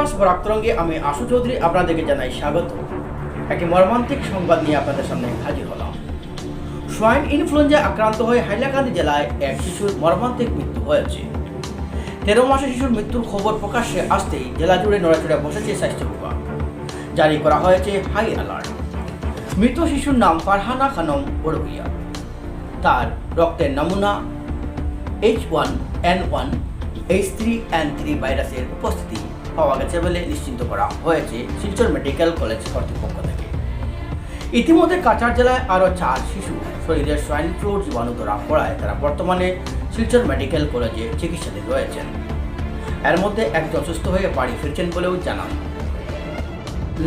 Viewers বরাক্তরঙ্গে আমি আশু চৌধুরী আপনাদেরকে জানাই স্বাগত। একটি মর্মান্তিক সংবাদ নিয়ে আপনাদের সামনে হাজির হলাম। সোয়াইন ইনফ্লুয়েঞ্জা আক্রান্ত হয়ে হাইলাকান্দি জেলায় এক শিশুর মর্মান্তিক মৃত্যু হয়েছে। তেরো মাসের শিশুর মৃত্যুর খবর প্রকাশ্যে আসতেই জেলা জুড়ে নড়াচড়ে বসেছে স্বাস্থ্য বিভাগ। জারি করা হয়েছে হাই অ্যালার্ট। মৃত শিশুর নাম ফারহানা খানম বড়বিয়া তার রক্তের নমুনা H one N one H three N three ভাইরাসের উপস্থিতি। পাওয়া গেছে বলে নিশ্চিন্ত করা হয়েছে শিলচর মেডিকেল কলেজ কর্তৃপক্ষ থেকে। ইতিমধ্যে কাছাড় জেলায় আরও চার শিশু শরীরে সোয়াইন ফ্লু জীবাণু ধরা পড়ায় তারা বর্তমানে শিলচর মেডিকেল কলেজে চিকিৎসাধীন রয়েছেন। এর মধ্যে একজন সুস্থ হয়ে বাড়ি ফিরছেন বলেও জানান।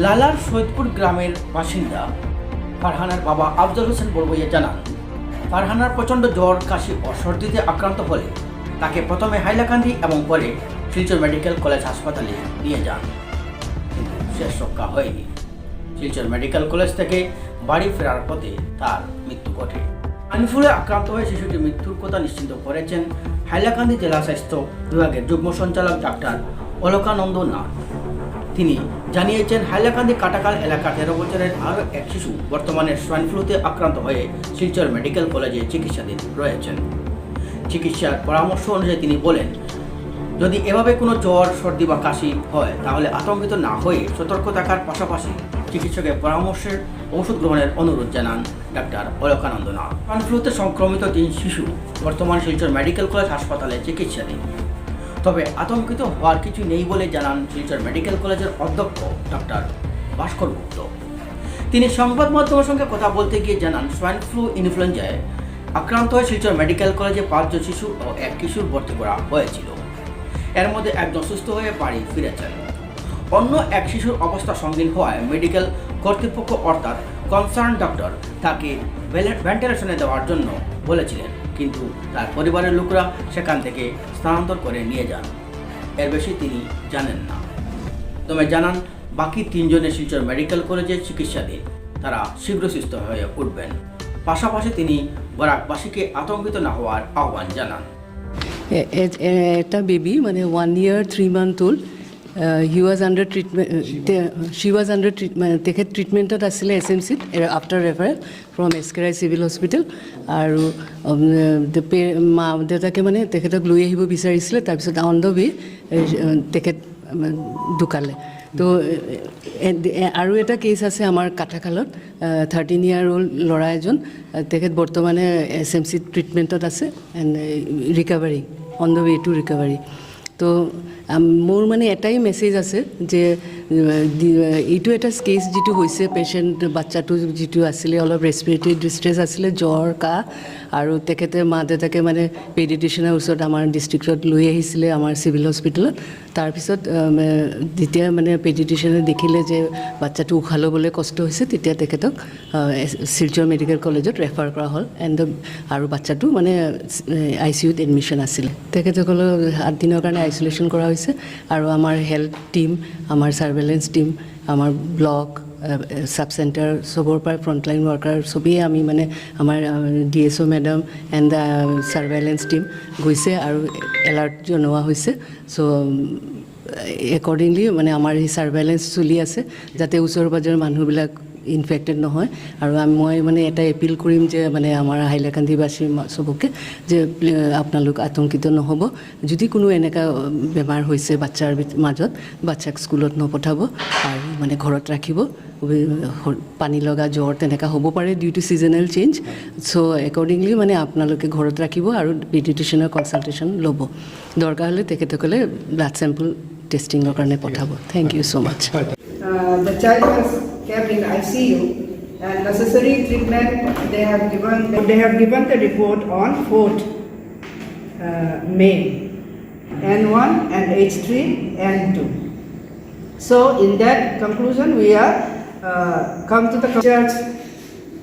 লালার সৈয়দপুর গ্রামের বাসিন্দা ফারহানার বাবা আফজল হোসেন বড়বইয়া জানান, ফারহানার প্রচণ্ড জ্বর, কাশি ও সর্দিতে আক্রান্ত হলে তাকে প্রথমে হাইলাকান্দি এবং পরে শিলচর মেডিকেল কলেজ হাসপাতালে নিয়ে যান। কিন্তু শেষ রক্ষা হয়নি। শিলচর মেডিকেল কলেজ থেকে বাড়ি ফেরার পথে তার মৃত্যু ঘটে। আনিফুলে আক্রান্ত হয়ে শিশুটির মৃত্যুর কথা নিশ্চিন্ত করেছেন হাইলাকান্দি জেলা স্বাস্থ্য বিভাগের যুগ্ম সঞ্চালক ডাক্তার অলকানন্দ নাথ। তিনি জানিয়েছেন, হাইলাকান্দি কাটাকাল এলাকার তেরো বছরের আরও এক শিশু বর্তমানে সোয়াইন ফ্লুতে আক্রান্ত হয়ে শিলচর মেডিকেল কলেজে চিকিৎসাধীন রয়েছেন। চিকিৎসার পরামর্শ অনুযায়ী তিনি বলেন যদি এভাবে কোনো জ্বর, সর্দি বা কাশি হয়, তাহলে আতঙ্কিত না হয়ে সতর্ক থাকার পাশাপাশি চিকিৎসকের পরামর্শের ওষুধ গ্রহণের অনুরোধ জানান ডাক্তার অলকানন্দ নাথ সোয়াইন সংক্রমিত তিন শিশু বর্তমান শিলচর মেডিকেল কলেজ হাসপাতালে চিকিৎসাধীন। তবে আতঙ্কিত হওয়ার কিছু নেই বলে জানান শিলচর মেডিকেল কলেজের অধ্যক্ষ ডক্টর ভাস্কর গুপ্ত। তিনি সংবাদ মাধ্যমের সঙ্গে কথা বলতে গিয়ে জানান সোয়াইন ফ্লু ইনফ্লুয়েঞ্জায় আক্রান্ত হয়ে শিলচর মেডিকেল কলেজে পাঁচজন শিশু ও এক কিশোর ভর্তি করা হয়েছিল। এর মধ্যে একজন সুস্থ হয়ে বাড়ি ফিরেছেন অন্য এক শিশুর অবস্থা সঙ্গীন হওয়ায় মেডিকেল কর্তৃপক্ষ অর্থাৎ কনসার্ন ডক্টর তাকে ভেন্টিলেশনে দেওয়ার জন্য বলেছিলেন। কিন্তু তার পরিবারের লোকরা সেখান থেকে স্থানান্তর করে নিয়ে যান। এর বেশি তিনি জানেন না। তবে জানান, বাকি তিনজনের শিলচর মেডিকেল কলেজে চিকিৎসাধীন তারা শীঘ্র সুস্থ হয়ে উঠবেন। পাশাপাশি তিনি বরাকবাসীকে আতঙ্কিত না হওয়ার আহ্বান জানান। একটা বেবি মানে one year three month old he was under treatment she was under treatment তেখেত ট্ৰিটমেণ্টত আছিলে S M C after referral from S K I civil hospital আৰু মা দেউতাকে মানে তেখেতক লৈ আহিব বিচাৰিছিলে তাৰপিছত অন দ্য ৱে তেখেত ঢুকালে। তো আৰু এটা কেছ আছে আমাৰ কাটাখালত থাৰ্টিন ইয়াৰ অ'ল্ড ল'ৰা এজন তেখেত বৰ্তমানে এছ এম চিত ট্ৰিটমেণ্টত আছে and recovery on the way to recovery তো মোৰ মানে এটাই মেছেজ আছে যে এইটো এটা কেছ যিটো হৈছে পেচেণ্ট বাচ্চাটো যিটো আছিলে, অলপ ৰেচপিৰেটৰী ডিষ্ট্ৰেছ আছিলে, জ্বৰ, কাহ, আৰু তেখেতে মা দেউতাকে মানে পেডিটিশ্যনৰ ওচৰত আমাৰ ডিষ্ট্ৰিক্টত লৈ আহিছিলে, আমাৰ চিভিল হস্পিটেলত তাৰপিছত যেতিয়া মানে পেডিটিশ্যনে দেখিলে যে বাচ্চাটো উশাহ ল'বলৈ কষ্ট হৈছে, তেতিয়া তেখেতক শিলচৰ মেডিকেল কলেজত ৰেফাৰ কৰা হ'ল। এণ্ড আৰু বাচ্চাটো মানে আই চি ইউত এডমিশ্যন আছিলে। তেখেতসকলক সাত কাৰণে আইচলেশ্যন কৰা হৈছে। আৰু আমাৰ হেল্থ টীম আমাৰ ছাৰ্ভেলেঞ্চ টিম আমাৰ ব্লক ছাব চেণ্টাৰ চবৰ পৰা ফ্ৰণ্টলাইন ৱৰ্কাৰ চবেই আমি মানে আমাৰ D S O' madam and the surveillance team গৈছে আৰু এলাৰ্ট জনোৱা হৈছে। চ' একৰ্ডিংলি মানে আমাৰ এই ছাৰ্ভেলেঞ্চ চলি আছে যাতে ওচৰ পাজর মানুহবিলাক ইনফেক্টেড নহয়। আৰু মই মানে এটা এপিল কৰিম যে মানে আমাৰ হাইলাকান্দিবাসীৰ মা- চবকে যে আপোনালোক আতংকিত নহ'ব। যদি কোনো এনেকুৱা বেমাৰ হৈছে বাচ্ছাৰ ভিত- মাজত, বাচ্ছাক স্কুলত নপঠাব আৰু মানে ঘৰত ৰাখিব। পানী লগা জ্বৰ তেনেকুৱা হ'ব পাৰে due to seasonal change so' accordingly মানে আপোনালোকে ঘৰত ৰাখিব আৰু পিডিটিশ্যনৰ কনচালটেশ্যন ল'ব। দৰকাৰ হ'লে তেখেতসকলে ব্লাড চেম্পল টেষ্টিঙৰ কাৰণে পঠাব। Thank you so' much The child was kept in ICU and necessary treatment they have given, they have given the report on 4th uh, May, N1 and H3 N2. So in that conclusion, we are uh, come to the church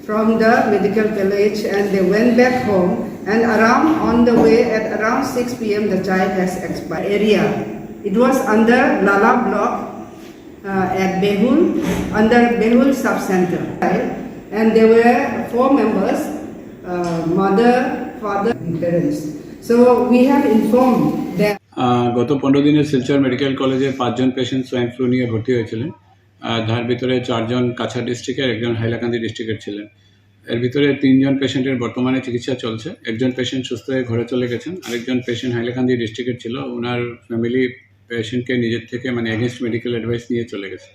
from the medical college and they went back home and around on the way at around 6 p.m. the child has expired area. It was under Lala block at Behul, under Behul sub-center. And there were four members, uh, mother, father, and parents. So we have informed them. গত পনেরো দিনে Silchar medical কলেজে পাঁচজন patient swine flu নিয়ে ভর্তি হয়েছিলেন যার ভিতরে চারজন কাছা ডিস্ট্রিক্টের একজন হাইলাকান্দি ডিস্ট্রিক্টের ছিলেন এর ভিতরে তিনজন পেশেন্টের বর্তমানে চিকিৎসা চলছে একজন পেশেন্ট সুস্থ হয়ে ঘরে চলে গেছেন আরেকজন পেশেন্ট হাইলাকান্দি ডিস্ট্রিক্টের ছিল ওনার ফ্যামিলি পেশেন্টকে নিজের থেকে মানে এগেনস্ট মেডিকেল অ্যাডভাইস নিয়ে চলে গেছে।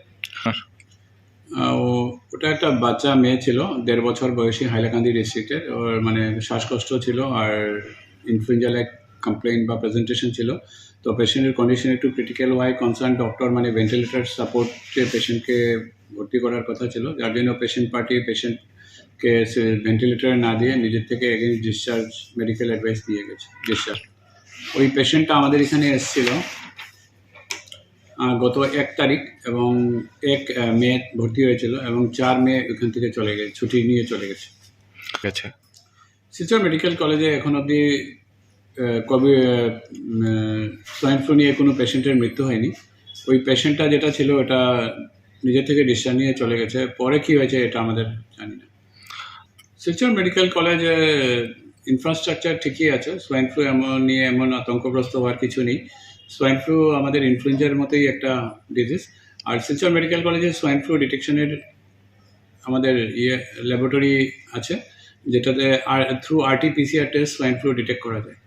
আহ, ও ওটা একটা বাচ্চা মেয়ে ছিল দেড় বছর বয়সী হাইলাকান্দি ডিস্ট্রিক্টের। ওর মানে শ্বাসকষ্ট ছিল আর ইনফ্লুয়েঞ্জা লাইক কমপ্লেন বা প্রেজেন্টেশন ছিল। তো পেশেন্টের কন্ডিশন একটু ক্রিটিক্যাল ওয়াই কনসার্ন ডক্টর মানে ভেন্টিলেটার সাপোর্টে পেশেন্টকে ভর্তি করার কথা ছিল। যার জন্য পেশেন্ট পার্টি পেশেন্টকে ভেন্টিলেটার না দিয়ে নিজের থেকে এগেনস্ট ডিসচার্জ মেডিকেল অ্যাডভাইস দিয়ে গেছে ডিসচার্জ ওই পেশেন্টটা আমাদের এখানে এসেছিল। গত এক তারিখ এবং এক মে ভর্তি হয়েছিল এবং চার মে ওখান থেকে চলে গেছে ছুটি নিয়ে চলে গেছে। আচ্ছা। শিলচর মেডিকেল কলেজে এখন অবধি কবে সোয়াইন ফ্লু নিয়ে কোনো পেশেন্টের মৃত্যু হয়নি। ওই পেশেন্টটা যেটা ছিল ওটা নিজের থেকে ডিসচার্জ নিয়ে চলে গেছে। পরে কি হয়েছে এটা আমাদের জানি না। শিলচর মেডিকেল কলেজে ইনফ্রাস্ট্রাকচার ঠিকই আছে সোয়াইন ফ্লু এমন নিয়ে এমন আতঙ্কগ্রস্ত হওয়ার কিছু নেই। সোয়াইন ফ্লু আমাদের ইনফ্লুয়েঞ্জার মতোই একটা ডিজিজ আর শিলচর মেডিকেল কলেজে সোয়াইন ফ্লু ডিটেকশনের আমাদের ইয়ে ল্যাবরেটরি আছে, যেটাতে আর through RTPCR test swine flu detect করা যায়।